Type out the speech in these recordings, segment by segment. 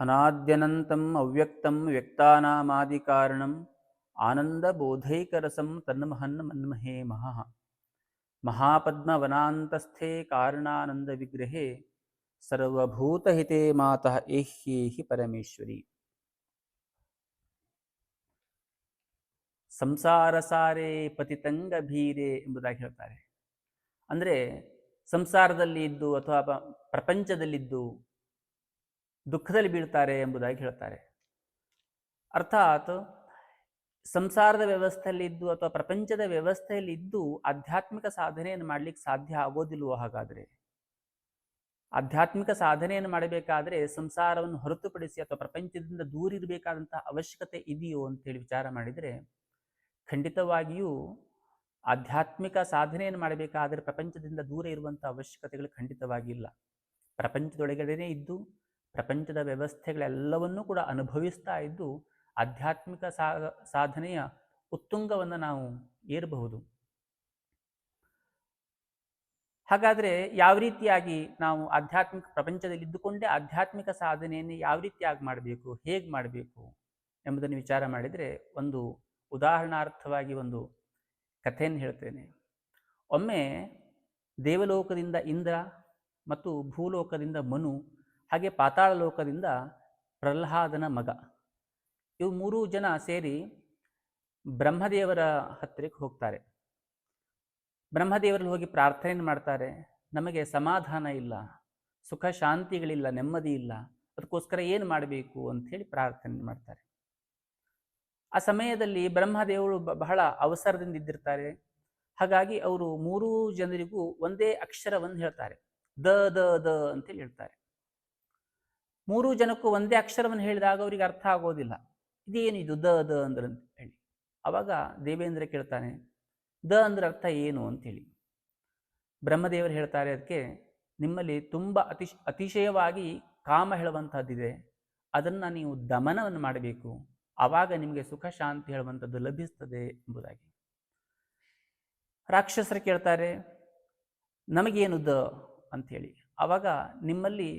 ಅನಾದ್ಯನಂತಂ ಅವ್ಯಕ್ತಂ ವ್ಯಕ್ತಾನಾಮಾದಿ ಕಾರಣಂ ಆನಂದ ಬೋಧೈಕರಸಂ ತನ್ಮಹನ್ ಮನ್ಮಹೇ ಮಹಃ ಮಹಾಪದ್ಮವನಾಂತಸ್ಥೆ ಕಾರಣಾನಂದ ವಿಗ್ರಹೇ ಸರ್ವಭೂತಹಿತೇ ಮಾತಃ ಏಹ್ಯೇಹಿ ಪರಮೇಶ್ವರಿ ಸಂಸಾರ ಸಾರೇ ಪತಿತಂಗ ಭೀರೆ ಎಂಬುದಾಗಿ ಹೇಳ್ತಾರೆ। ಅಂದರೆ ಸಂಸಾರದಲ್ಲಿ ಇದ್ದು ಅಥವಾ ಪ್ರಪಂಚದಲ್ಲಿದ್ದು ದುಃಖದಲ್ಲಿ ಬೀಳ್ತಾರೆ ಎಂಬುದಾಗಿ ಹೇಳ್ತಾರೆ. ಅರ್ಥಾತ್ ಸಂಸಾರದ ವ್ಯವಸ್ಥೆಯಲ್ಲಿದ್ದು ಅಥವಾ ಪ್ರಪಂಚದ ವ್ಯವಸ್ಥೆಯಲ್ಲಿದ್ದು ಆಧ್ಯಾತ್ಮಿಕ ಸಾಧನೆಯನ್ನು ಮಾಡಲಿಕ್ಕೆ ಸಾಧ್ಯ ಆಗೋದಿಲ್ವೋ ಹಾಗಾದರೆ? ಆಧ್ಯಾತ್ಮಿಕ ಸಾಧನೆಯನ್ನು ಮಾಡಬೇಕಾದರೆ ಸಂಸಾರವನ್ನು ಹೊರತುಪಡಿಸಿ ಅಥವಾ ಪ್ರಪಂಚದಿಂದ ದೂರ ಇರಬೇಕಾದಂತಹ ಅವಶ್ಯಕತೆ ಇದೆಯೋ ಅಂತೇಳಿ ವಿಚಾರ ಮಾಡಿದರೆ ಖಂಡಿತವಾಗಿಯೂ ಆಧ್ಯಾತ್ಮಿಕ ಸಾಧನೆಯನ್ನು ಮಾಡಬೇಕಾದರೆ ಪ್ರಪಂಚದಿಂದ ದೂರ ಇರುವಂಥ ಅವಶ್ಯಕತೆಗಳು ಖಂಡಿತವಾಗಿಲ್ಲ. ಪ್ರಪಂಚದೊಳಗಡೆನೇ ಇದ್ದು ಪ್ರಪಂಚದ ವ್ಯವಸ್ಥೆಗಳೆಲ್ಲವನ್ನೂ ಕೂಡ ಅನುಭವಿಸ್ತಾ ಇದ್ದು ಆಧ್ಯಾತ್ಮಿಕ ಸಾಧನೆಯ ಉತ್ತುಂಗವನ್ನು ನಾವು ಏರಬಹುದು. ಹಾಗಾದರೆ ಯಾವ ರೀತಿಯಾಗಿ ನಾವು ಆಧ್ಯಾತ್ಮಿಕ, ಪ್ರಪಂಚದಲ್ಲಿ ಇದ್ದುಕೊಂಡೇ ಆಧ್ಯಾತ್ಮಿಕ ಸಾಧನೆಯನ್ನು ಯಾವ ರೀತಿಯಾಗಿ ಮಾಡಬೇಕು, ಹೇಗೆ ಮಾಡಬೇಕು ಎಂಬುದನ್ನು ವಿಚಾರ ಮಾಡಿದರೆ ಒಂದು ಉದಾಹರಣಾರ್ಥವಾಗಿ ಒಂದು ಕಥೆಯನ್ನು ಹೇಳ್ತೇನೆ. ಒಮ್ಮೆ ದೇವಲೋಕದಿಂದ ಇಂದ್ರ ಮತ್ತು ಭೂಲೋಕದಿಂದ ಮನು ಹಾಗೆ ಪಾತಾಳ ಲೋಕದಿಂದ ಪ್ರಹ್ಲಾದನ ಮಗ. ಇವು ಮೂರೂ ಜನ ಸೇರಿ ಬ್ರಹ್ಮದೇವರ ಹತ್ತಿರಕ್ಕೆ ಹೋಗ್ತಾರೆ. ಬ್ರಹ್ಮದೇವರಲ್ಲಿ ಹೋಗಿ ಪ್ರಾರ್ಥನೆಯನ್ನು ಮಾಡ್ತಾರೆ. ನಮಗೆ ಸಮಾಧಾನ ಇಲ್ಲ, ಸುಖ ಶಾಂತಿಗಳಿಲ್ಲ, ನೆಮ್ಮದಿ ಇಲ್ಲ, ಅದಕ್ಕೋಸ್ಕರ ಏನು ಮಾಡಬೇಕು ಅಂಥೇಳಿ ಪ್ರಾರ್ಥನೆ ಮಾಡ್ತಾರೆ. ಆ ಸಮಯದಲ್ಲಿ ಬ್ರಹ್ಮದೇವರು ಬಹಳ ಅವಸರದಿಂದ ಇದ್ದಿರ್ತಾರೆ. ಹಾಗಾಗಿ ಅವರು ಮೂರೂ ಜನರಿಗೂ ಒಂದೇ ಅಕ್ಷರವನ್ನು ಹೇಳ್ತಾರೆ. ದ ದ ದ ಅಂತೇಳಿ ಹೇಳ್ತಾರೆ. ಮೂರೂ ಜನಕ್ಕೂ ಒಂದೇ ಅಕ್ಷರವನ್ನು ಹೇಳಿದಾಗ ಅವರಿಗೆ ಅರ್ಥ ಆಗೋದಿಲ್ಲ. ಇದೇನು ಇದು ದ ದ ಅಂದ್ರೆ ಅಂತ ಹೇಳಿ. ಅವಾಗ ದೇವೇಂದ್ರ ಕೇಳ್ತಾನೆ, ದ ಅಂದ್ರೆ ಅರ್ಥ ಏನು ಅಂತೇಳಿ. ಬ್ರಹ್ಮದೇವರು ಹೇಳ್ತಾರೆ ಅದಕ್ಕೆ, ನಿಮ್ಮಲ್ಲಿ ತುಂಬ ಅತಿಶ್, ಅತಿಶಯವಾಗಿ ಕಾಮ ಹೇಳುವಂಥದ್ದಿದೆ, ಅದನ್ನು ನೀವು ದಮನವನ್ನು ಮಾಡಬೇಕು. ಆವಾಗ ನಿಮಗೆ ಸುಖ ಶಾಂತಿ ಹೇಳುವಂಥದ್ದು ಲಭಿಸ್ತದೆ ಎಂಬುದಾಗಿ. ರಾಕ್ಷಸರು ಕೇಳ್ತಾರೆ, ನಮಗೇನು ದ? ಅಂಥೇಳಿ. ಆವಾಗ ನಿಮ್ಮಲ್ಲಿ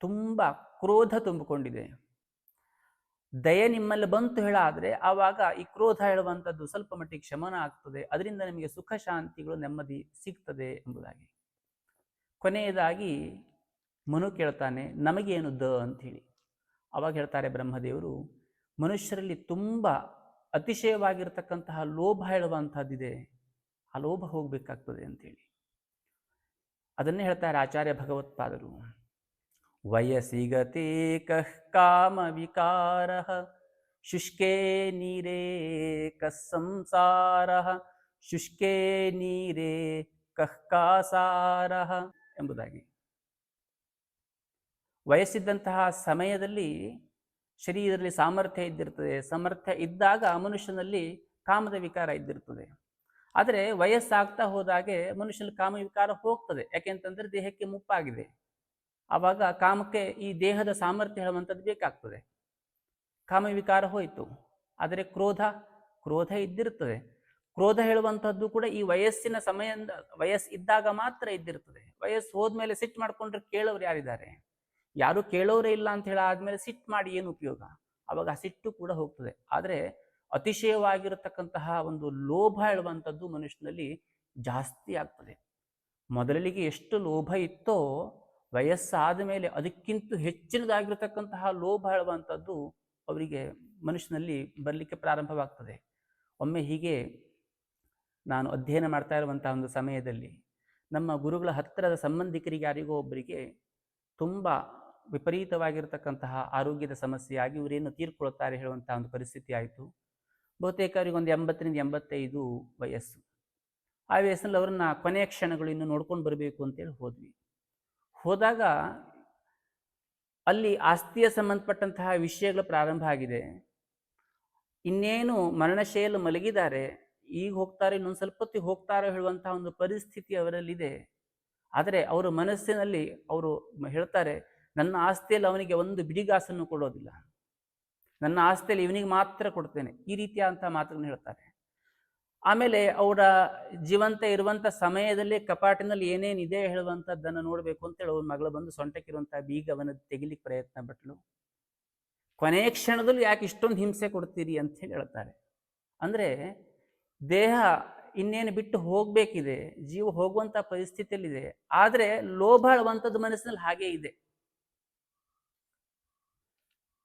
ತುಂಬ ಕ್ರೋಧ ತುಂಬಿಕೊಂಡಿದೆ. ದಯೆ ನಿಮ್ಮಲ್ಲಿ ಬಂತು ಹೇಳಾದರೆ ಆವಾಗ ಈ ಕ್ರೋಧ ಹೇಳುವಂಥದ್ದು ಸ್ವಲ್ಪ ಮಟ್ಟಿಗೆ ಶಮನ ಆಗ್ತದೆ. ಅದರಿಂದ ನಿಮಗೆ ಸುಖ ಶಾಂತಿಗಳು ನೆಮ್ಮದಿ ಸಿಗ್ತದೆ ಎಂಬುದಾಗಿ. ಕೊನೆಯದಾಗಿ ಮನು ಕೇಳ್ತಾನೆ, ನಮಗೇನು ದ? ಅಂಥೇಳಿ. ಅವಾಗ ಹೇಳ್ತಾರೆ ಬ್ರಹ್ಮದೇವರು, ಮನುಷ್ಯರಲ್ಲಿ ತುಂಬ ಅತಿಶಯವಾಗಿರ್ತಕ್ಕಂತಹ ಲೋಭ ಹೇಳುವಂಥದ್ದಿದೆ. ಆ ಲೋಭ ಹೋಗಬೇಕಾಗ್ತದೆ ಅಂತೇಳಿ ಅದನ್ನೇ ಹೇಳ್ತಾರೆ ಆಚಾರ್ಯ ಭಗವತ್ಪಾದರು. ವಯಸ್ಸಿ ಗತೆ ಕಾಮ ವಿಕಾರ ಶುಷ್ಕೇ ನೀರೇ ಕಃ ಸಂಸಾರ ಶುಷ್ಕೇ ನೀರೇ ಕಾಸಾರ ಎಂಬುದಾಗಿ. ವಯಸ್ಸಿದ್ದಂತಹ ಸಮಯದಲ್ಲಿ ಶರೀರದಲ್ಲಿ ಸಾಮರ್ಥ್ಯ ಇದ್ದಿರ್ತದೆ. ಸಾಮರ್ಥ್ಯ ಇದ್ದಾಗ ಮನುಷ್ಯನಲ್ಲಿ ಕಾಮದ ವಿಕಾರ ಇದ್ದಿರ್ತದೆ. ಆದರೆ ವಯಸ್ಸಾಗ್ತಾ ಹೋದಾಗೆ ಮನುಷ್ಯನ ಕಾಮ ವಿಕಾರ ಹೋಗ್ತದೆ ಯಾಕೆಂತಂದ್ರೆ ದೇಹಕ್ಕೆ ಮುಪ್ಪಾಗಿದೆ. ಆವಾಗ ಕಾಮಕ್ಕೆ ಈ ದೇಹದ ಸಾಮರ್ಥ್ಯ ಹೇಳುವಂಥದ್ದು ಬೇಕಾಗ್ತದೆ. ಕಾಮ ವಿಕಾರ ಹೋಯಿತು. ಆದರೆ ಕ್ರೋಧ ಕ್ರೋಧ ಇದ್ದಿರ್ತದೆ ಕ್ರೋಧ ಹೇಳುವಂಥದ್ದು ಕೂಡ ಈ ವಯಸ್ಸಿನ ಸಮಯ ವಯಸ್ಸು ಇದ್ದಾಗ ಮಾತ್ರ ಇದ್ದಿರ್ತದೆ ವಯಸ್ಸು ಹೋದ್ಮೇಲೆ ಸಿಟ್ಟು ಮಾಡ್ಕೊಂಡ್ರೆ ಕೇಳೋರು ಯಾರಿದ್ದಾರೆ? ಯಾರು ಕೇಳೋರೇ ಇಲ್ಲ ಅಂತ ಹೇಳಿ ಆದ್ಮೇಲೆ ಸಿಟ್ಟು ಮಾಡಿ ಏನು ಉಪಯೋಗ? ಅವಾಗ ಆ ಸಿಟ್ಟು ಕೂಡ ಹೋಗ್ತದೆ. ಆದರೆ ಅತಿಶಯವಾಗಿರತಕ್ಕಂತಹ ಒಂದು ಲೋಭ ಹೇಳುವಂಥದ್ದು ಮನುಷ್ಯನಲ್ಲಿ ಜಾಸ್ತಿ ಆಗ್ತದೆ. ಮೊದಲಿಗೆ ಎಷ್ಟು ಲೋಭ ಇತ್ತೋ ವಯಸ್ಸಾದ ಮೇಲೆ ಅದಕ್ಕಿಂತ ಹೆಚ್ಚಿನದಾಗಿರತಕ್ಕಂತಹ ಲೋಭ ಹೇಳುವಂಥದ್ದು ಅವರಿಗೆ ಮನುಷ್ಯನಲ್ಲಿ ಬರಲಿಕ್ಕೆ ಪ್ರಾರಂಭವಾಗ್ತದೆ. ಒಮ್ಮೆ ಹೀಗೆ ನಾನು ಅಧ್ಯಯನ ಮಾಡ್ತಾ ಇರುವಂತಹ ಒಂದು ಸಮಯದಲ್ಲಿ ನಮ್ಮ ಗುರುಗಳ ಹತ್ತಿರದ ಸಂಬಂಧಿಕರಿಗೆ ಯಾರಿಗೋ ಒಬ್ಬರಿಗೆ ತುಂಬ ವಿಪರೀತವಾಗಿರತಕ್ಕಂತಹ ಆರೋಗ್ಯದ ಸಮಸ್ಯೆಯಾಗಿ ಇವರೇನು ತೀರ್ಕೊಳ್ತಾರೆ ಹೇಳುವಂತಹ ಒಂದು ಪರಿಸ್ಥಿತಿ ಆಯಿತು. ಬಹುತೇಕ ಅವರಿಗೆ ಒಂದು ಎಂಬತ್ತರಿಂದ ಎಂಬತ್ತೈದು ವಯಸ್ಸು. ಆ ವಯಸ್ಸಿನಲ್ಲಿ ಅವರನ್ನ ಕೊನೆಯ ಕ್ಷಣಗಳು ಇನ್ನು ನೋಡ್ಕೊಂಡು ಬರಬೇಕು ಅಂತೇಳಿ ಹೋದ್ವಿ. ಹೋದಾಗ ಅಲ್ಲಿ ಆಸ್ತಿಯ ಸಂಬಂಧಪಟ್ಟಂತಹ ವಿಷಯಗಳು ಪ್ರಾರಂಭ ಆಗಿದೆ. ಇನ್ನೇನು ಮರಣಶೈಲು ಮಲಗಿದ್ದಾರೆ, ಈಗ ಹೋಗ್ತಾರೆ, ಇನ್ನೊಂದು ಸ್ವಲ್ಪ ಹೊತ್ತಿಗೆ ಹೋಗ್ತಾರೋ ಹೇಳುವಂತಹ ಒಂದು ಪರಿಸ್ಥಿತಿ ಅವರಲ್ಲಿದೆ. ಆದರೆ ಅವರ ಮನಸ್ಸಿನಲ್ಲಿ ಅವರು ಹೇಳ್ತಾರೆ, ನನ್ನ ಆಸ್ತಿಯಲ್ಲಿ ಅವನಿಗೆ ಒಂದು ಬಿಡಿಗಾಸನ್ನು ಕೊಡೋದಿಲ್ಲ. ನನ್ನ ಆಸ್ತಿಯಲ್ಲಿ ಇವನಿಗೆ ಮಾತ್ರ ಕೊಡ್ತೇನೆ. ಈ ರೀತಿಯಾದಂಥ ಮಾತುಗಳನ್ನು ಹೇಳ್ತಾರೆ. ಆಮೇಲೆ ಅವರ ಜೀವಂತ ಇರುವಂಥ ಸಮಯದಲ್ಲಿ ಕಪಾಟಿನಲ್ಲಿ ಏನೇನಿದೆ ಹೇಳುವಂಥದ್ದನ್ನು ನೋಡಬೇಕು ಅಂತೇಳಿ ಅವ್ರ ಮಗಳು ಬಂದು ಸೊಂಟಕ್ಕಿರುವಂಥ ಬೀಗವನ್ನು ತೆಗಿಲಿಕ್ಕೆ ಪ್ರಯತ್ನ ಪಟ್ಲು. ಕೊನೆಯ ಕ್ಷಣದಲ್ಲಿ ಯಾಕೆ ಇಷ್ಟೊಂದು ಹಿಂಸೆ ಕೊಡ್ತೀರಿ ಅಂತ ಹೇಳಿ ಹೇಳ್ತಾರೆ. ಅಂದರೆ ದೇಹ ಇನ್ನೇನು ಬಿಟ್ಟು ಹೋಗಬೇಕಿದೆ, ಜೀವ ಹೋಗುವಂಥ ಪರಿಸ್ಥಿತಿಯಲ್ಲಿದೆ, ಆದರೆ ಲೋಭ ಅಳುವಂಥದ್ದು ಮನಸ್ಸಿನಲ್ಲಿ ಹಾಗೇ ಇದೆ.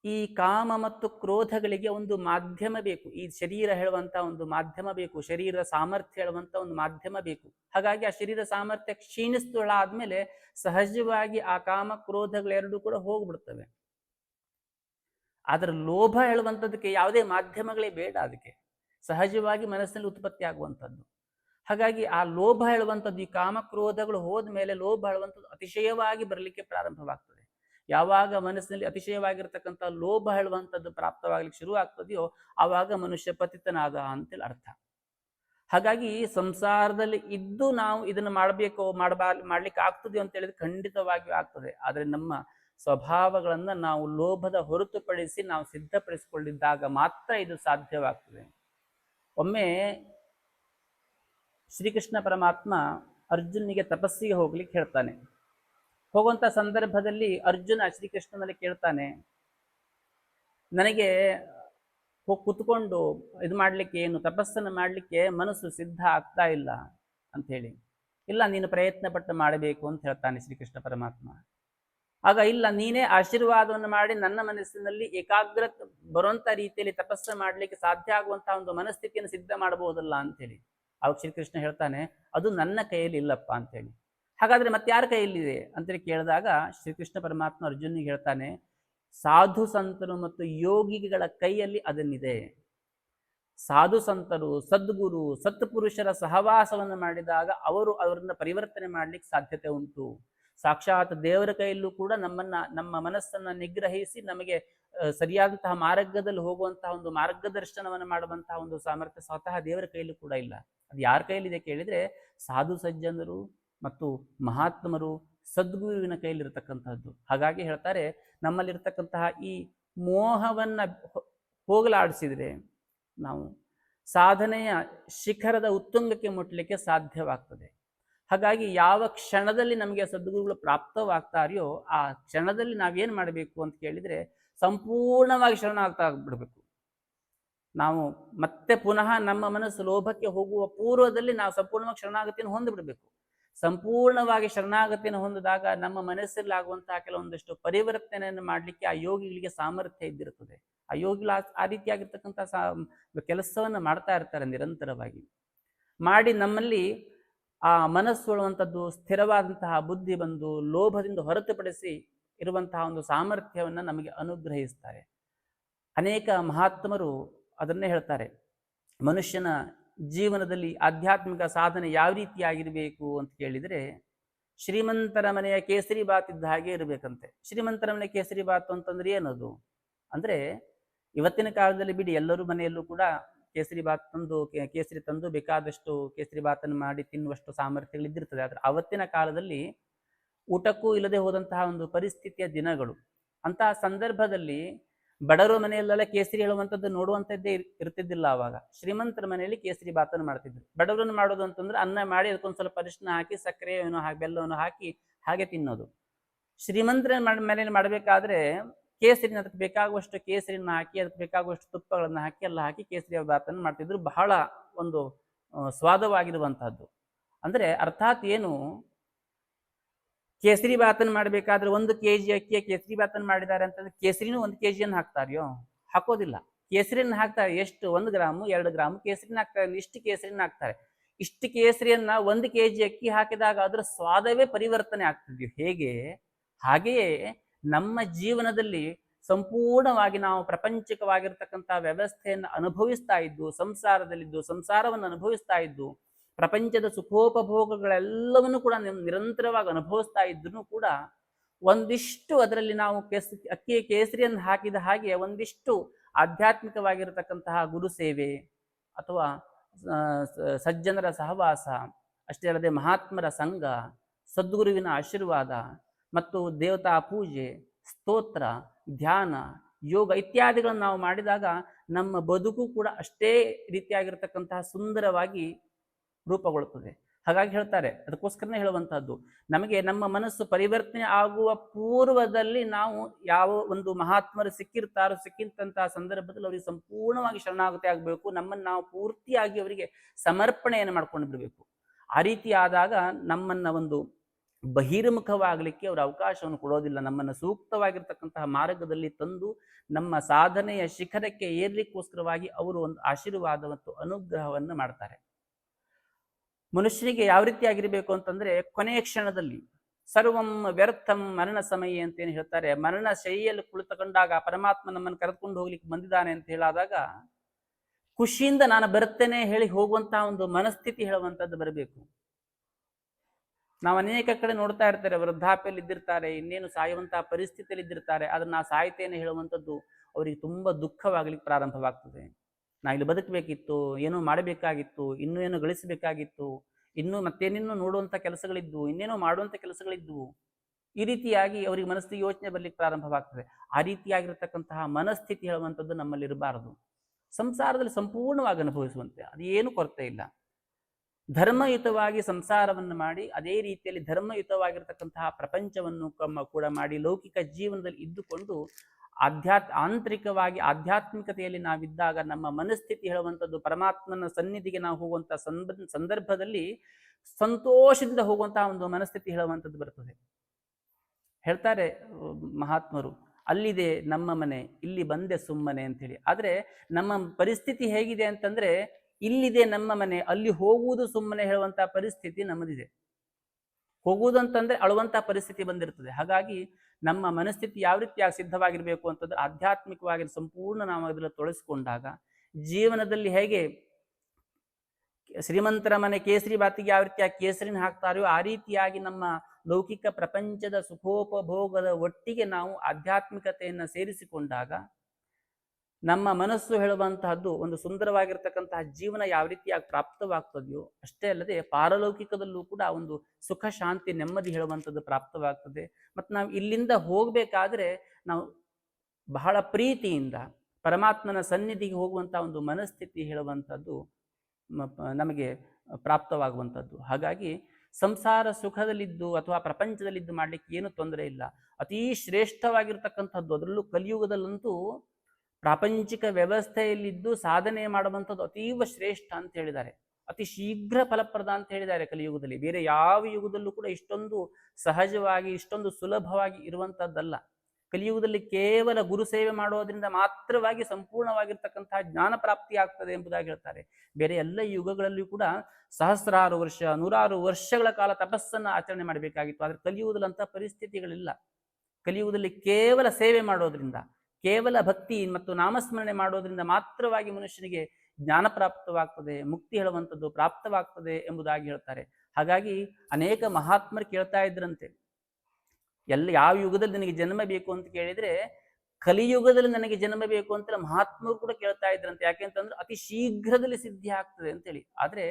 ಈ ಕಾಮ ಮತ್ತು ಕ್ರೋಧಗಳಿಗೆ ಒಂದು ಮಾಧ್ಯಮ ಬೇಕು. ಈ ಶರೀರ ಹೇಳುವಂತ ಒಂದು ಮಾಧ್ಯಮ ಬೇಕು. ಶರೀರ ಸಾಮರ್ಥ್ಯ ಹೇಳುವಂತ ಒಂದು ಮಾಧ್ಯಮ ಬೇಕು. ಹಾಗಾಗಿ ಆ ಶರೀರ ಸಾಮರ್ಥ್ಯ ಕ್ಷೀಣಿಸ್ತುಳಾದ್ಮೇಲೆ ಸಹಜವಾಗಿ ಆ ಕಾಮ ಕ್ರೋಧಗಳೆರಡೂ ಕೂಡ ಹೋಗ್ಬಿಡ್ತವೆ. ಅದರ ಲೋಭ ಹೇಳುವಂಥದ್ದಕ್ಕೆ ಯಾವುದೇ ಮಾಧ್ಯಮಗಳೇ ಬೇಡ ಅದಕ್ಕೆ. ಸಹಜವಾಗಿ ಮನಸ್ಸಿನಲ್ಲಿ ಉತ್ಪತ್ತಿ ಆಗುವಂಥದ್ದು. ಹಾಗಾಗಿ ಆ ಲೋಭ ಹೇಳುವಂಥದ್ದು ಈ ಕಾಮ ಕ್ರೋಧಗಳು ಹೋದ ಮೇಲೆ ಲೋಭ ಹೇಳುವಂಥದ್ದು ಅತಿಶಯವಾಗಿ ಬರಲಿಕ್ಕೆ ಪ್ರಾರಂಭವಾಗ್ತದೆ. ಯಾವಾಗ ಮನಸ್ಸಿನಲ್ಲಿ ಅತಿಶಯವಾಗಿರ್ತಕ್ಕಂಥ ಲೋಭ ಹೇಳುವಂಥದ್ದು ಪ್ರಾಪ್ತವಾಗ್ಲಿಕ್ಕೆ ಶುರು ಆಗ್ತದೆಯೋ ಆವಾಗ ಮನುಷ್ಯ ಪತಿತನಾದ ಅಂತೇಳಿ ಅರ್ಥ. ಹಾಗಾಗಿ ಸಂಸಾರದಲ್ಲಿ ಇದ್ದು ನಾವು ಇದನ್ನು ಮಾಡಬೇಕು, ಮಾಡಬಾ, ಮಾಡ್ಲಿಕ್ಕೆ ಆಗ್ತದೆ ಅಂತ ಹೇಳಿದ್ರೆ ಖಂಡಿತವಾಗಿಯೂ ಆಗ್ತದೆ. ಆದರೆ ನಮ್ಮ ಸ್ವಭಾವಗಳನ್ನ ನಾವು ಲೋಭದ ಹೊರತುಪಡಿಸಿ ನಾವು ಸಿದ್ಧಪಡಿಸಿಕೊಂಡಿದ್ದಾಗ ಮಾತ್ರ ಇದು ಸಾಧ್ಯವಾಗ್ತದೆ. ಒಮ್ಮೆ ಶ್ರೀಕೃಷ್ಣ ಪರಮಾತ್ಮ ಅರ್ಜುನಿಗೆ ತಪಸ್ಸಿಗೆ ಹೋಗ್ಲಿಕ್ಕೆ ಹೇಳ್ತಾನೆ. ಹೋಗುವಂತ ಸಂದರ್ಭದಲ್ಲಿ ಅರ್ಜುನ ಶ್ರೀಕೃಷ್ಣನಲ್ಲಿ ಕೇಳ್ತಾನೆ, ನನಗೆ ಕುತ್ಕೊಂಡು ಇದು ಮಾಡ್ಲಿಕ್ಕೆ ಏನು, ತಪಸ್ಸನ್ನು ಮಾಡಲಿಕ್ಕೆ ಮನಸ್ಸು ಸಿದ್ಧ ಆಗ್ತಾ ಇಲ್ಲ ಅಂತ ಹೇಳಿ ಇಲ್ಲ, ನೀನು ಪ್ರಯತ್ನ ಪಟ್ಟು ಮಾಡಬೇಕು ಅಂತ ಹೇಳ್ತಾನೆ ಶ್ರೀಕೃಷ್ಣ ಪರಮಾತ್ಮ. ಆಗ ಇಲ್ಲ, ನೀನೇ ಆಶೀರ್ವಾದವನ್ನು ಮಾಡಿ ನನ್ನ ಮನಸ್ಸಿನಲ್ಲಿ ಏಕಾಗ್ರ ಬರುವಂತ ರೀತಿಯಲ್ಲಿ ತಪಸ್ಸು ಮಾಡಲಿಕ್ಕೆ ಸಾಧ್ಯ ಆಗುವಂತಹ ಒಂದು ಮನಸ್ಥಿತಿಯನ್ನು ಸಿದ್ಧ ಮಾಡಬಹುದಲ್ಲ ಅಂತೇಳಿ ಅವಾಗ ಶ್ರೀಕೃಷ್ಣ ಹೇಳ್ತಾನೆ, ಅದು ನನ್ನ ಕೈಯಲ್ಲಿ ಇಲ್ಲಪ್ಪ ಅಂತೇಳಿ ಹಾಗಾದ್ರೆ ಮತ್ತೆ ಯಾರ ಕೈಯಲ್ಲಿದೆ ಅಂತ ಕೇಳಿದಾಗ ಶ್ರೀಕೃಷ್ಣ ಪರಮಾತ್ಮ ಅರ್ಜುನಿಗೆ ಹೇಳ್ತಾನೆ, ಸಾಧು ಸಂತರು ಮತ್ತು ಯೋಗಿಗಳ ಕೈಯಲ್ಲಿ ಅದನ್ನಿದೆ. ಸಾಧು ಸಂತರು, ಸದ್ಗುರು, ಸತ್ಪುರುಷರ ಸಹವಾಸವನ್ನು ಮಾಡಿದಾಗ ಅವರು ಅವರನ್ನು ಪರಿವರ್ತನೆ ಮಾಡ್ಲಿಕ್ಕೆ ಸಾಧ್ಯತೆ ಉಂಟು. ಸಾಕ್ಷಾತ್ ದೇವರ ಕೈಯಲ್ಲೂ ಕೂಡ ನಮ್ಮನ್ನ, ನಮ್ಮ ಮನಸ್ಸನ್ನ ನಿಗ್ರಹಿಸಿ ನಮಗೆ ಸರಿಯಾದಂತಹ ಮಾರ್ಗದಲ್ಲಿ ಹೋಗುವಂತಹ ಒಂದು ಮಾರ್ಗದರ್ಶನವನ್ನು ಮಾಡುವಂತಹ ಒಂದು ಸಾಮರ್ಥ್ಯ ಸ್ವತಃ ದೇವರ ಕೈಯಲ್ಲೂ ಕೂಡ ಇಲ್ಲ. ಅದು ಯಾರ ಕೈಯಲ್ಲಿದೆ ಕೇಳಿದ್ರೆ ಸಾಧು ಸಜ್ಜನರು ಮತ್ತು ಮಹಾತ್ಮರು ಸದ್ಗುರುವಿನ ಕೈಯಲ್ಲಿರತಕ್ಕಂಥದ್ದು ಹಾಗಾಗಿ ಹೇಳ್ತಾರೆ, ನಮ್ಮಲ್ಲಿರ್ತಕ್ಕಂತಹ ಈ ಮೋಹವನ್ನು ಹೋಗಲಾಡಿಸಿದರೆ ನಾವು ಸಾಧನೆಯ ಶಿಖರದ ಉತ್ತುಂಗಕ್ಕೆ ಮುಟ್ಟಲಿಕ್ಕೆ ಸಾಧ್ಯವಾಗ್ತದೆ. ಹಾಗಾಗಿ ಯಾವ ಕ್ಷಣದಲ್ಲಿ ನಮಗೆ ಸದ್ಗುರುಗಳು ಪ್ರಾಪ್ತವಾಗ್ತಾರೆಯೋ ಆ ಕ್ಷಣದಲ್ಲಿ ನಾವೇನು ಮಾಡಬೇಕು ಅಂತ ಕೇಳಿದರೆ ಸಂಪೂರ್ಣವಾಗಿ ಶರಣಾಗ್ತಾ ಬಿಡಬೇಕು. ನಾವು ಮತ್ತೆ ಪುನಃ ನಮ್ಮ ಮನಸ್ಸು ಲೋಭಕ್ಕೆ ಹೋಗುವ ಪೂರ್ವದಲ್ಲಿ ನಾವು ಸಂಪೂರ್ಣವಾಗಿ ಶರಣಾಗತಿಯನ್ನು ಹೊಂದಿಬಿಡಬೇಕು. ಸಂಪೂರ್ಣವಾಗಿ ಶರಣಾಗತಿಯನ್ನು ಹೊಂದಿದಾಗ ನಮ್ಮ ಮನಸ್ಸಲ್ಲಿ ಆಗುವಂತಹ ಕೆಲವೊಂದಿಷ್ಟು ಪರಿವರ್ತನೆಯನ್ನು ಮಾಡಲಿಕ್ಕೆ ಆ ಯೋಗಿಗಳಿಗೆ ಸಾಮರ್ಥ್ಯ ಇದ್ದಿರುತ್ತದೆ. ಆ ಯೋಗಿಗಳು ಆ- ರೀತಿಯಾಗಿರ್ತಕ್ಕಂಥ ಸಾ, ಕೆಲಸವನ್ನು ಮಾಡ್ತಾ ಇರ್ತಾರೆ ನಿರಂತರವಾಗಿ. ಮಾಡಿ ನಮ್ಮಲ್ಲಿ ಆ ಮನಸ್ಸು ಅನ್ನುವಂಥದ್ದು ಸ್ಥಿರವಾದಂತಹ ಬುದ್ಧಿ ಬಂದು ಲೋಭದಿಂದ ಹೊರತುಪಡಿಸಿ ಇರುವಂತಹ ಒಂದು ಸಾಮರ್ಥ್ಯವನ್ನು ನಮಗೆ ಅನುಗ್ರಹಿಸ್ತಾರೆ. ಅನೇಕ ಮಹಾತ್ಮರು ಅದನ್ನೇ ಹೇಳ್ತಾರೆ. ಮನುಷ್ಯನ ಜೀವನದಲ್ಲಿ ಆಧ್ಯಾತ್ಮಿಕ ಸಾಧನೆ ಯಾವ ರೀತಿಯಾಗಿರಬೇಕು ಅಂತ ಕೇಳಿದರೆ, ಶ್ರೀಮಂತರ ಮನೆಯ ಕೇಸರಿ ಬಾತ್ ಇದ್ದ ಹಾಗೆ ಇರಬೇಕಂತೆ. ಶ್ರೀಮಂತರ ಮನೆ ಕೇಸರಿ ಬಾತ್ ಅಂತಂದ್ರೆ ಏನದು? ಅಂದ್ರೆ ಇವತ್ತಿನ ಕಾಲದಲ್ಲಿ ಬಿಡಿ ಎಲ್ಲರೂ ಮನೆಯಲ್ಲೂ ಕೂಡ ಕೇಸರಿ ಬಾತ್ ತಂದು ಕೇಸರಿ ತಂದು ಬೇಕಾದಷ್ಟು ಕೇಸರಿ ಬಾತನ್ನು ಮಾಡಿ ತಿನ್ನುವಷ್ಟು ಸಾಮರ್ಥ್ಯಗಳು ಇದ್ದಿರ್ತದೆ. ಆದ್ರೆ ಅವತ್ತಿನ ಕಾಲದಲ್ಲಿ ಊಟಕ್ಕೂ ಇಲ್ಲದೆ ಹೋದಂತಹ ಒಂದು ಪರಿಸ್ಥಿತಿಯ ದಿನಗಳು, ಅಂತಹ ಸಂದರ್ಭದಲ್ಲಿ ಬಡವರ ಮನೆಯಲ್ಲೆಲ್ಲ ಕೇಸರಿ ಹೇಳುವಂಥದ್ದು ನೋಡುವಂಥದ್ದೇ ಇರ್ತಿದ್ದಿಲ್ಲ ಅವಾಗ. ಶ್ರೀಮಂತರ ಮನೆಯಲ್ಲಿ ಕೇಸರಿ ಬಾತನ್ನು ಮಾಡ್ತಿದ್ರು. ಬಡವರನ್ನು ಮಾಡೋದು ಅಂತಂದ್ರೆ ಅನ್ನ ಮಾಡಿ ಅದಕ್ಕೊಂದು ಸ್ವಲ್ಪ ಅರಿಶಿನ ಹಾಕಿ, ಸಕ್ಕರೆ ಏನೋ ಹಾಕಿ, ಬೆಲ್ಲವನ್ನು ಹಾಕಿ ಹಾಗೆ ತಿನ್ನೋದು. ಶ್ರೀಮಂತರ ಮನೆಯಲ್ಲಿ ಮಾಡಬೇಕಾದ್ರೆ ಕೇಸರಿನ ಅದಕ್ಕೆ ಬೇಕಾಗುವಷ್ಟು ಕೇಸರಿನ ಹಾಕಿ, ಅದಕ್ಕೆ ಬೇಕಾಗುವಷ್ಟು ತುಪ್ಪಗಳನ್ನು ಹಾಕಿ, ಎಲ್ಲ ಹಾಕಿ ಕೇಸರಿ ಬಾತನ್ನು ಮಾಡ್ತಿದ್ರು. ಬಹಳ ಒಂದು ಸ್ವಾದವಾಗಿರುವಂತಹದ್ದು ಅಂದ್ರೆ ಅರ್ಥಾತ್ ಏನು ಕೇಸರಿ ಬಾತನ್ನು ಮಾಡಬೇಕಾದ್ರೆ ಒಂದು ಕೆ ಜಿ ಅಕ್ಕಿಯ ಕೇಸರಿ ಬಾತನ್ನು ಮಾಡಿದ್ದಾರೆ ಅಂತಂದ್ರೆ ಕೇಸರಿನೂ ಒಂದು ಕೆ ಜಿಯನ್ನು ಹಾಕ್ತಾರೆಯೋ? ಹಾಕೋದಿಲ್ಲ. ಕೇಸರಿನ ಹಾಕ್ತಾರೆ. ಎಷ್ಟು? ಒಂದು ಗ್ರಾಮು, ಎರಡು ಗ್ರಾಮು ಕೇಸರಿನ ಹಾಕ್ತಾರೆ. ಇಷ್ಟು ಕೇಸರಿನ ಹಾಕ್ತಾರೆ. ಇಷ್ಟು ಕೇಸರಿಯನ್ನ ಒಂದು ಕೆ ಜಿ ಅಕ್ಕಿ ಹಾಕಿದಾಗ ಅದರ ಸ್ವಾದವೇ ಪರಿವರ್ತನೆ ಆಗ್ತಿದ್ಯೋ ಹೇಗೆ? ಹಾಗೆಯೇ ನಮ್ಮ ಜೀವನದಲ್ಲಿ ಸಂಪೂರ್ಣವಾಗಿ ನಾವು ಪ್ರಪಂಚಕವಾಗಿರ್ತಕ್ಕಂಥ ವ್ಯವಸ್ಥೆಯನ್ನು ಅನುಭವಿಸ್ತಾ ಇದ್ದು, ಸಂಸಾರದಲ್ಲಿದ್ದು, ಸಂಸಾರವನ್ನು ಅನುಭವಿಸ್ತಾ ಇದ್ದು ಪ್ರಪಂಚದ ಸುಖೋಪಭೋಗಗಳೆಲ್ಲವನ್ನು ಕೂಡ ನಿರಂತರವಾಗಿ ಅನುಭವಿಸ್ತಾ ಇದ್ರೂ ಕೂಡ ಒಂದಿಷ್ಟು ಅದರಲ್ಲಿ ನಾವು ಕೇಸ್ ಅಕ್ಕಿ ಕೇಸರಿಯನ್ನು ಹಾಕಿದ ಹಾಗೆ ಒಂದಿಷ್ಟು ಆಧ್ಯಾತ್ಮಿಕವಾಗಿರತಕ್ಕಂತಹ ಗುರು ಸೇವೆ ಅಥವಾ ಸಜ್ಜನರ ಸಹವಾಸ, ಅಷ್ಟೇ ಅಲ್ಲದೆ ಮಹಾತ್ಮರ ಸಂಘ, ಸದ್ಗುರುವಿನ ಆಶೀರ್ವಾದ ಮತ್ತು ದೇವತಾ ಪೂಜೆ, ಸ್ತೋತ್ರ, ಧ್ಯಾನ, ಯೋಗ ಇತ್ಯಾದಿಗಳನ್ನು ನಾವು ಮಾಡಿದಾಗ ನಮ್ಮ ಬದುಕು ಕೂಡ ಅಷ್ಟೇ ರೀತಿಯಾಗಿರ್ತಕ್ಕಂತಹ ಸುಂದರವಾಗಿ ರೂಪುಗೊಳ್ಳುತ್ತದೆ. ಹಾಗಾಗಿ ಹೇಳ್ತಾರೆ, ಅದಕ್ಕೋಸ್ಕರನೇ ಹೇಳುವಂತಹದ್ದು ನಮಗೆ ನಮ್ಮ ಮನಸ್ಸು ಪರಿವರ್ತನೆ ಆಗುವ ಪೂರ್ವದಲ್ಲಿ ನಾವು ಯಾವ ಒಂದು ಮಹಾತ್ಮರು ಸಿಕ್ಕಿರ್ತಾರೋ ಸಿಕ್ಕಿಂತಹ ಸಂದರ್ಭದಲ್ಲಿ ಅವರಿಗೆ ಸಂಪೂರ್ಣವಾಗಿ ಶರಣಾಗತಿ ಆಗಬೇಕು. ನಮ್ಮನ್ನು ನಾವು ಪೂರ್ತಿಯಾಗಿ ಅವರಿಗೆ ಸಮರ್ಪಣೆಯನ್ನು ಮಾಡ್ಕೊಂಡು ಬಿಡಬೇಕು. ಆ ರೀತಿ ಆದಾಗ ನಮ್ಮನ್ನ ಒಂದು ಬಹಿರ್ಮುಖವಾಗಲಿಕ್ಕೆ ಅವರು ಅವಕಾಶವನ್ನು ಕೊಡೋದಿಲ್ಲ. ನಮ್ಮನ್ನು ಸೂಕ್ತವಾಗಿರ್ತಕ್ಕಂತಹ ಮಾರ್ಗದಲ್ಲಿ ತಂದು ನಮ್ಮ ಸಾಧನೆಯ ಶಿಖರಕ್ಕೆ ಏರ್ಲಿಕ್ಕೋಸ್ಕರವಾಗಿ ಅವರು ಒಂದು ಆಶೀರ್ವಾದ ಮತ್ತು ಅನುಗ್ರಹವನ್ನು ಮಾಡ್ತಾರೆ. ಮನುಷ್ಯನಿಗೆ ಯಾವ ರೀತಿ ಆಗಿರಬೇಕು ಅಂತಂದ್ರೆ ಕೊನೆಯ ಕ್ಷಣದಲ್ಲಿ ಸರ್ವಂ ವ್ಯರ್ಥಂ ಮರಣ ಸಮಯ ಅಂತ ಏನು ಹೇಳ್ತಾರೆ. ಮರಣ ಶೈಯಲ್ಲಿ ಕುಳಿತುಕೊಂಡಾಗ ಪರಮಾತ್ಮ ನಮ್ಮನ್ನು ಕರೆದುಕೊಂಡು ಹೋಗ್ಲಿಕ್ಕೆ ಬಂದಿದ್ದಾನೆ ಅಂತ ಹೇಳಾದಾಗ ಖುಷಿಯಿಂದ ನಾನು ಬರುತ್ತೇನೆ ಹೇಳಿ ಹೋಗುವಂತಹ ಒಂದು ಮನಸ್ಥಿತಿ ಹೇಳುವಂಥದ್ದು ಬರಬೇಕು. ನಾವು ಅನೇಕ ಕಡೆ ನೋಡ್ತಾ ಇರ್ತಾರೆ ವೃದ್ಧಾಪ್ಯಲ್ಲಿ ಇದ್ದಿರ್ತಾರೆ, ಇನ್ನೇನು ಸಾಯುವಂತಹ ಪರಿಸ್ಥಿತಿಯಲ್ಲಿ ಇದ್ದಿರ್ತಾರೆ ಅದನ್ನ ಸಾಯ್ತೇನೆ ಹೇಳುವಂಥದ್ದು ಅವರಿಗೆ ತುಂಬಾ ದುಃಖವಾಗ್ಲಿಕ್ಕೆ ಪ್ರಾರಂಭವಾಗ್ತದೆ. ನಾ ಇಲ್ಲಿ ಬದುಕಬೇಕಿತ್ತು, ಏನೋ ಮಾಡಬೇಕಾಗಿತ್ತು, ಇನ್ನೂ ಏನೋ ಗಳಿಸಬೇಕಾಗಿತ್ತು, ಇನ್ನೂ ಮತ್ತೇನೇನೋ ನೋಡುವಂಥ ಕೆಲಸಗಳಿದ್ವು, ಇನ್ನೇನೋ ಮಾಡುವಂಥ ಕೆಲಸಗಳಿದ್ವು, ಈ ರೀತಿಯಾಗಿ ಅವರಿಗೆ ಮನಸ್ಥಿತಿ ಯೋಚನೆ ಬರಲಿಕ್ಕೆ ಪ್ರಾರಂಭವಾಗ್ತದೆ. ಆ ರೀತಿಯಾಗಿರ್ತಕ್ಕಂತಹ ಮನಸ್ಥಿತಿ ಹೇಳುವಂಥದ್ದು ನಮ್ಮಲ್ಲಿರಬಾರದು ಸಂಸಾರದಲ್ಲಿ ಸಂಪೂರ್ಣವಾಗಿ ಅನುಭವಿಸುವಂತೆ, ಅದೇನು ಕೊರತೆ ಇಲ್ಲ. ಧರ್ಮಯುತವಾಗಿ ಸಂಸಾರವನ್ನು ಮಾಡಿ, ಅದೇ ರೀತಿಯಲ್ಲಿ ಧರ್ಮಯುತವಾಗಿರ್ತಕ್ಕಂತಹ ಪ್ರಪಂಚವನ್ನು ಕಮ್ಮ ಕೂಡ ಮಾಡಿ, ಲೌಕಿಕ ಜೀವನದಲ್ಲಿ ಇದ್ದುಕೊಂಡು ಆಧ್ಯಾತ್, ಆಂತರಿಕವಾಗಿ ಆಧ್ಯಾತ್ಮಿಕತೆಯಲ್ಲಿ ನಾವಿದ್ದಾಗ ನಮ್ಮ ಮನಸ್ಥಿತಿ ಹೇಳುವಂಥದ್ದು ಪರಮಾತ್ಮನ ಸನ್ನಿಧಿಗೆ ನಾವು ಹೋಗುವಂಥ ಸಂದ ಸಂದರ್ಭದಲ್ಲಿ ಸಂತೋಷದಿಂದ ಹೋಗುವಂತಹ ಒಂದು ಮನಸ್ಥಿತಿ ಹೇಳುವಂಥದ್ದು ಬರ್ತದೆ. ಹೇಳ್ತಾರೆ ಮಹಾತ್ಮರು, ಅಲ್ಲಿದೆ ನಮ್ಮ ಮನೆ, ಇಲ್ಲಿ ಬಂದೆ ಸುಮ್ಮನೆ ಅಂತೇಳಿ ಆದರೆ ನಮ್ಮ ಪರಿಸ್ಥಿತಿ ಹೇಗಿದೆ ಅಂತಂದ್ರೆ ಇಲ್ಲಿದೆ ನಮ್ಮ ಮನೆ, ಅಲ್ಲಿ ಹೋಗುವುದು ಸುಮ್ಮನೆ ಹೇಳುವಂತ ಪರಿಸ್ಥಿತಿ ನಮ್ಮದಿದೆ. ಹೋಗುವುದು ಅಂತಂದ್ರೆ ಅಳುವಂತ ಪರಿಸ್ಥಿತಿ ಬಂದಿರ್ತದೆ. ಹಾಗಾಗಿ ನಮ್ಮ ಮನಸ್ಥಿತಿ ಯಾವ ರೀತಿಯಾಗಿ ಸಿದ್ಧವಾಗಿರಬೇಕು ಅಂತಂದ್ರೆ ಆಧ್ಯಾತ್ಮಿಕವಾಗಿ ಸಂಪೂರ್ಣ ನಾವು ಅದರಲ್ಲಿ ತೊಳಸ್ಕೊಂಡಾಗ ಜೀವನದಲ್ಲಿ ಹೇಗೆ ಶ್ರೀಮಂತರ ಮನೆ ಕೇಸರಿ ಬಾತಿಗೆ ಯಾವ ರೀತಿಯಾಗಿ ಕೇಸರಿನ ಹಾಕ್ತಾರೋ ಆ ರೀತಿಯಾಗಿ ನಮ್ಮ ಲೌಕಿಕ ಪ್ರಪಂಚದ ಸುಖೋಪಭೋಗದ ಒಟ್ಟಿಗೆ ನಾವು ಆಧ್ಯಾತ್ಮಿಕತೆಯನ್ನು ಸೇರಿಸಿಕೊಂಡಾಗ ನಮ್ಮ ಮನಸ್ಸು ಹೇಳುವಂತಹದ್ದು ಒಂದು ಸುಂದರವಾಗಿರ್ತಕ್ಕಂತಹ ಜೀವನ ಯಾವ ರೀತಿಯಾಗಿ ಪ್ರಾಪ್ತವಾಗ್ತದೆಯೋ ಅಷ್ಟೇ ಅಲ್ಲದೆ ಪಾರಲೌಕಿಕದಲ್ಲೂ ಕೂಡ ಒಂದು ಸುಖ, ಶಾಂತಿ, ನೆಮ್ಮದಿ ಹೇಳುವಂಥದ್ದು ಪ್ರಾಪ್ತವಾಗ್ತದೆ. ಮತ್ತು ನಾವು ಇಲ್ಲಿಂದ ಹೋಗಬೇಕಾದ್ರೆ ನಾವು ಬಹಳ ಪ್ರೀತಿಯಿಂದ, ಪರಮಾತ್ಮನ ಸನ್ನಿಧಿಗೆ ಹೋಗುವಂಥ ಒಂದು ಮನಸ್ಥಿತಿ ಹೇಳುವಂಥದ್ದು ನಮಗೆ ಪ್ರಾಪ್ತವಾಗುವಂಥದ್ದು ಹಾಗಾಗಿ ಸಂಸಾರ ಸುಖದಲ್ಲಿದ್ದು ಅಥವಾ ಪ್ರಪಂಚದಲ್ಲಿದ್ದು ಮಾಡಲಿಕ್ಕೆ ಏನು ತೊಂದರೆ ಇಲ್ಲ. ಅತೀ ಶ್ರೇಷ್ಠವಾಗಿರ್ತಕ್ಕಂಥದ್ದು ಅದರಲ್ಲೂ ಕಲಿಯುಗದಲ್ಲಂತೂ ಪ್ರಾಪಂಚಿಕ ವ್ಯವಸ್ಥೆಯಲ್ಲಿದ್ದು ಸಾಧನೆ ಮಾಡುವಂಥದ್ದು ಅತೀವ ಶ್ರೇಷ್ಠ ಅಂತ ಹೇಳಿದ್ದಾರೆ. ಅತಿ ಶೀಘ್ರ ಫಲಪ್ರದ ಅಂತ ಹೇಳಿದ್ದಾರೆ ಕಲಿಯುಗದಲ್ಲಿ. ಬೇರೆ ಯಾವ ಯುಗದಲ್ಲೂ ಕೂಡ ಇಷ್ಟೊಂದು ಸಹಜವಾಗಿ, ಇಷ್ಟೊಂದು ಸುಲಭವಾಗಿ ಇರುವಂಥದ್ದಲ್ಲ. ಕಲಿಯುಗದಲ್ಲಿ ಕೇವಲ ಗುರು ಸೇವೆ ಮಾಡೋದ್ರಿಂದ ಮಾತ್ರವಾಗಿ ಸಂಪೂರ್ಣವಾಗಿರ್ತಕ್ಕಂತಹ ಜ್ಞಾನ ಪ್ರಾಪ್ತಿ ಆಗ್ತದೆ ಎಂಬುದಾಗಿ ಹೇಳ್ತಾರೆ. ಬೇರೆ ಎಲ್ಲ ಯುಗಗಳಲ್ಲಿಯೂ ಕೂಡ ಸಹಸ್ರಾರು ವರ್ಷ, ನೂರಾರು ವರ್ಷಗಳ ಕಾಲ ತಪಸ್ಸನ್ನು ಆಚರಣೆ ಮಾಡಬೇಕಾಗಿತ್ತು. ಆದರೆ ಕಲಿಯುವುದಲ್ಲಂತಹ ಪರಿಸ್ಥಿತಿಗಳಿಲ್ಲ. ಕಲಿಯುಗದಲ್ಲಿ ಕೇವಲ ಸೇವೆ ಮಾಡೋದ್ರಿಂದ ಕೇವಲ ಭಕ್ತಿ ಮತ್ತು ನಾಮಸ್ಮರಣೆ ಮಾಡೋದ್ರಿಂದ ಮಾತ್ರವಾಗಿ ಮನುಷ್ಯನಿಗೆ ಜ್ಞಾನ ಪ್ರಾಪ್ತವಾಗ್ತದೆ, ಮುಕ್ತಿ ಹೇಳುವಂಥದ್ದು ಪ್ರಾಪ್ತವಾಗ್ತದೆ ಎಂಬುದಾಗಿ ಹೇಳ್ತಾರೆ. ಹಾಗಾಗಿ ಅನೇಕ ಮಹಾತ್ಮರು ಕೇಳ್ತಾ ಇದ್ರಂತೆ, ಎಲ್ಲ ಯಾವ ಯುಗದಲ್ಲಿ ನನಗೆ ಜನ್ಮ ಬೇಕು ಅಂತ ಕೇಳಿದ್ರೆ, ಕಲಿಯುಗದಲ್ಲಿ ನನಗೆ ಜನ್ಮ ಬೇಕು ಅಂತ ಮಹಾತ್ಮರು ಕೂಡ ಕೇಳ್ತಾ ಇದ್ರಂತೆ. ಯಾಕೆಂತಂದ್ರೆ ಅತಿ ಶೀಘ್ರದಲ್ಲಿ ಸಿದ್ಧಿ ಆಗ್ತದೆ ಅಂತೇಳಿ. ಆದ್ರೆ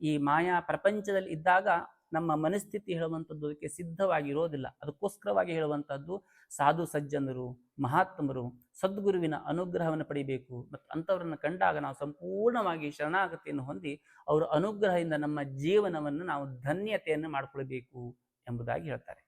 ಈ ಮಾಯಾ ಪ್ರಪಂಚದಲ್ಲಿ ಇದ್ದಾಗ ನಮ್ಮ ಮನಸ್ಥಿತಿ ಹೇಳುವಂಥದ್ದು ಅದಕ್ಕೆ ಸಿದ್ಧವಾಗಿರೋದಿಲ್ಲ ಅದಕ್ಕೋಸ್ಕರವಾಗಿ ಹೇಳುವಂಥದ್ದು ಸಾಧು ಸಜ್ಜನರು, ಮಹಾತ್ಮರು ಸದ್ಗುರುವಿನ ಅನುಗ್ರಹವನ್ನು ಪಡಿಬೇಕು. ಮತ್ತು ಅಂಥವರನ್ನು ಕಂಡಾಗ ನಾವು ಸಂಪೂರ್ಣವಾಗಿ ಶರಣಾಗತಿಯನ್ನು ಹೊಂದಿ ಅವರ ಅನುಗ್ರಹದಿಂದ ನಮ್ಮ ಜೀವನವನ್ನು ನಾವು ಧನ್ಯತೆಯನ್ನು ಮಾಡಿಕೊಳ್ಬೇಕು ಎಂಬುದಾಗಿ ಹೇಳ್ತಾರೆ.